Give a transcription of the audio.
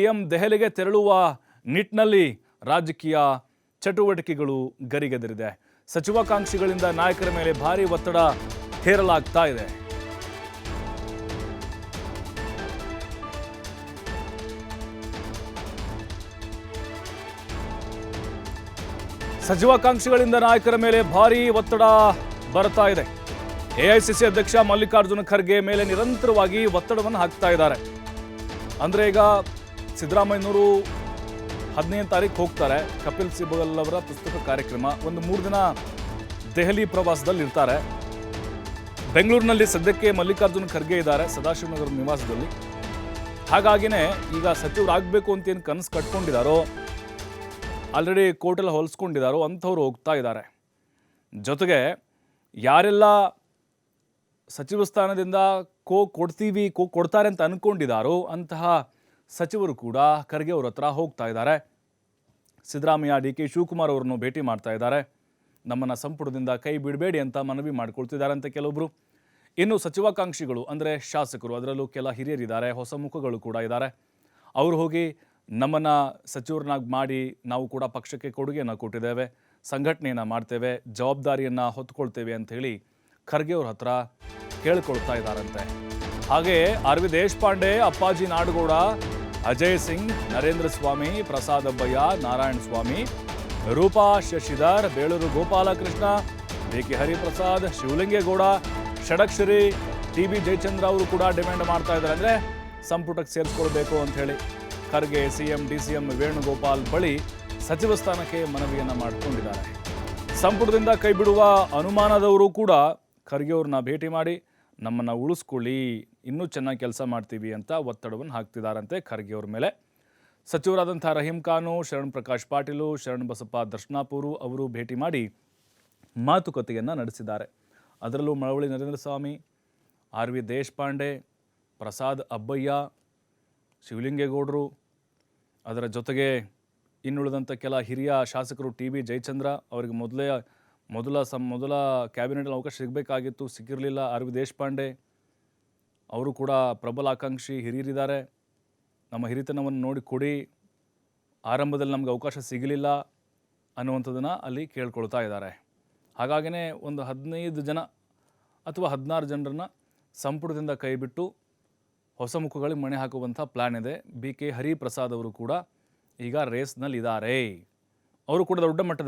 CM ದೆಹಲಿಗೆ ತೆರಳುವ ನಿಟ್ಟಿನಲ್ಲಿ ರಾಜಕೀಯ ಚಟುವಟಿಕೆಗಳು ಗರಿಗೆದರಿದೆ. ಸಚಿವಾಕಾಂಕ್ಷಿಗಳಿಂದ ನಾಯಕರ ಮೇಲೆ ಭಾರಿ ಒತ್ತಡ ಹೇರಲಾಗ್ತಾ ಇದೆ. ಸಚಿವಾಕಾಂಕ್ಷಿಗಳಿಂದ ನಾಯಕರ ಮೇಲೆ ಭಾರಿ ಒತ್ತಡ ಬರ್ತಾ ಇದೆ. ಎಐಸಿಸಿ ಅಧ್ಯಕ್ಷ ಮಲ್ಲಿಕಾರ್ಜುನ ಖರ್ಗೆ ಮೇಲೆ ನಿರಂತರವಾಗಿ ಒತ್ತಡವನ್ನು ಹಾಕ್ತಾ ಇದ್ದಾರೆ. ಅಂದ್ರೆ ಈಗ ಸಿದ್ದರಾಮಯ್ಯನವರು ಹದಿನೈದು ತಾರೀಕು ಹೋಗ್ತಾರೆ. ಕಪಿಲ್ ಸಿಬಲ್ ಅವರ ಪುಸ್ತಕ ಕಾರ್ಯಕ್ರಮ. ಒಂದು ಮೂರು ದಿನ ದೆಹಲಿ ಪ್ರವಾಸದಲ್ಲಿ ಇರ್ತಾರೆ. ಬೆಂಗಳೂರಿನಲ್ಲಿ ಸದ್ಯಕ್ಕೆ ಮಲ್ಲಿಕಾರ್ಜುನ ಖರ್ಗೆ ಇದ್ದಾರೆ, ಸದಾಶಿವನಗರ ನಿವಾಸದಲ್ಲಿ. ಹಾಗಾಗಿನೇ ಈಗ ಸಚಿವರಾಗಬೇಕು ಅಂತ ಏನು ಕನಸು ಕಟ್ಕೊಂಡಿದ್ದಾರೋ ಆಲ್ರೆಡಿ ಕೋರ್ಟಲ್ಲಿ ಹೊಲಿಸ್ಕೊಂಡಿದ್ದಾರೋ ಅಂಥವ್ರು ಹೋಗ್ತಾ ಇದ್ದಾರೆ. ಜೊತೆಗೆ ಯಾರೆಲ್ಲ ಸಚಿವ ಸ್ಥಾನದಿಂದ ಕೋ ಕೊಡ್ತೀವಿ, ಕೋ ಕೊಡ್ತಾರೆ ಅಂತ ಅಂದ್ಕೊಂಡಿದ್ದಾರೋ ಅಂತಹ ಸಚಿವರು ಕೂಡ ಖರ್ಗೆ ಅವ್ರ ಹತ್ರ ಹೋಗ್ತಾ ಇದ್ದಾರೆ. ಸಿದ್ದರಾಮಯ್ಯ ಡಿ ಕೆ ಶಿವಕುಮಾರ್ ಅವರನ್ನು ಭೇಟಿ ಮಾಡ್ತಾ ಇದ್ದಾರೆ. ನಮ್ಮನ್ನು ಸಂಪುಟದಿಂದ ಕೈ ಬಿಡಬೇಡಿ ಅಂತ ಮನವಿ ಮಾಡ್ಕೊಳ್ತಿದ್ದಾರೆ ಅಂತ ಕೆಲವೊಬ್ಬರು ಇನ್ನು ಸಚಿವಾಕಾಂಕ್ಷಿಗಳು, ಅಂದರೆ ಶಾಸಕರು, ಅದರಲ್ಲೂ ಕೆಲ ಹಿರಿಯರಿದ್ದಾರೆ, ಹೊಸ ಮುಖಗಳು ಕೂಡ ಇದ್ದಾರೆ. ಅವರು ಹೋಗಿ ನಮ್ಮನ್ನು ಸಚಿವರನ್ನಾಗಿ ಮಾಡಿ ನಾವು ಕೂಡ ಪಕ್ಷಕ್ಕೆ ಕೊಡುಗೆಯನ್ನು ಕೊಟ್ಟಿದ್ದೇವೆ, ಸಂಘಟನೆಯನ್ನು ಮಾಡ್ತೇವೆ, ಜವಾಬ್ದಾರಿಯನ್ನು ಹೊತ್ಕೊಳ್ತೇವೆ ಅಂತ ಹೇಳಿ ಖರ್ಗೆ ಅವ್ರ ಹತ್ರ ಕೇಳ್ಕೊಳ್ತಾ ಇದ್ದಾರಂತೆ. ಹಾಗೆ R V Deshpande, Appaji Nadagouda Ajay Singh, Narendra Swamy, Prasad Abbaiah, Narayana Swamy, Roopa Shashidhar, Beluru Gopalakrishna D K Hariprasad, Shivalingegowda, Shadakshari T B Jayachandra ಅವರು ಕೂಡ ಡಿಮ್ಯಾಂಡ್ ಮಾಡ್ತಾ ಇದ್ದಾರೆ. ಅಂದರೆ ಸಂಪುಟಕ್ಕೆ ಸೇರಿಸ್ಕೊಳ್ಬೇಕು ಅಂತ ಹೇಳಿ Kharge C M D C M Venugopal ಬಳಿ ಸಚಿವ ಸ್ಥಾನಕ್ಕೆ ಮನವಿಯನ್ನು ಮಾಡಿಕೊಂಡಿದ್ದಾರೆ. ಸಂಪುಟದಿಂದ ಕೈ ಬಿಡುವ ಅನುಮಾನದವರು ಕೂಡ ಖರ್ಗೆ ಅವ್ರನ್ನ ಭೇಟಿ ಮಾಡಿ ನಮ್ಮನ್ನು ಉಳಿಸ್ಕೊಳ್ಳಿ, ಇನ್ನೂ ಚೆನ್ನಾಗಿ ಕೆಲಸ ಮಾಡ್ತೀವಿ ಅಂತ ಒತ್ತಡವನ್ನು ಹಾಕ್ತಿದ್ದಾರಂತೆ ಖರ್ಗೆ ಅವ್ರ ಮೇಲೆ. ಸಚಿವರಾದಂಥ ರಹೀಂ ಖಾನು, ಶರಣ್ ಪ್ರಕಾಶ್ ಪಾಟೀಲು, ಶರಣ್ ಬಸಪ್ಪ ದರ್ಶನಾಪುರು ಅವರು ಭೇಟಿ ಮಾಡಿ ಮಾತುಕತೆಯನ್ನು ನಡೆಸಿದ್ದಾರೆ. ಅದರಲ್ಲೂ ಮಳವಳ್ಳಿ ನರೇಂದ್ರ ಸ್ವಾಮಿ, ಆರ್ ವಿ ದೇಶಪಾಂಡೆ, ಪ್ರಸಾದ್ ಅಬ್ಬಯ್ಯ, ಶಿವಲಿಂಗೇಗೌಡರು, ಅದರ ಜೊತೆಗೆ ಇನ್ನುಳಿದಂಥ ಕೆಲ ಹಿರಿಯ ಶಾಸಕರು ಟಿ ಬಿ ಜಯಚಂದ್ರ, ಅವರಿಗೆ ಮೊದಲೇ ಮೊದಲ ಸಂ, ಮೊದಲ ಕ್ಯಾಬಿನೆಟಲ್ಲಿ ಅವಕಾಶ ಸಿಗಬೇಕಾಗಿತ್ತು, ಸಿಕ್ಕಿರಲಿಲ್ಲ. ಅರವಿ ದೇಶಪಾಂಡೆ ಅವರು ಕೂಡ ಪ್ರಬಲ ಆಕಾಂಕ್ಷಿ ಹಿರಿಯರಿದ್ದಾರೆ. ನಮ್ಮ ಹಿರಿತನವನ್ನು ನೋಡಿ ಕೊಡಿ. ಆರಂಭದಲ್ಲಿ ನಮಗೆ ಅವಕಾಶ ಸಿಗಲಿಲ್ಲ ಅನ್ನುವಂಥದ್ದನ್ನು ಅಲ್ಲಿ ಕೇಳ್ಕೊಳ್ತಾ ಇದ್ದಾರೆ. ಹಾಗಾಗಿಯೇ ಒಂದು ಹದಿನೈದು ಜನ ಅಥವಾ ಹದಿನಾರು ಜನರನ್ನು ಸಂಪುಟದಿಂದ ಕೈಬಿಟ್ಟು ಹೊಸ ಮುಖಗಳಿಗೆ ಮಣೆ ಹಾಕುವಂಥ ಪ್ಲ್ಯಾನ್ ಇದೆ. ಬಿ ಕೆ ಹರಿಪ್ರಸಾದ್ ಅವರು ಕೂಡ ಈಗ ರೇಸ್ನಲ್ಲಿದ್ದಾರೆ ಅವರು ಕೂಡ ದೊಡ್ಡ ಮಟ್ಟದ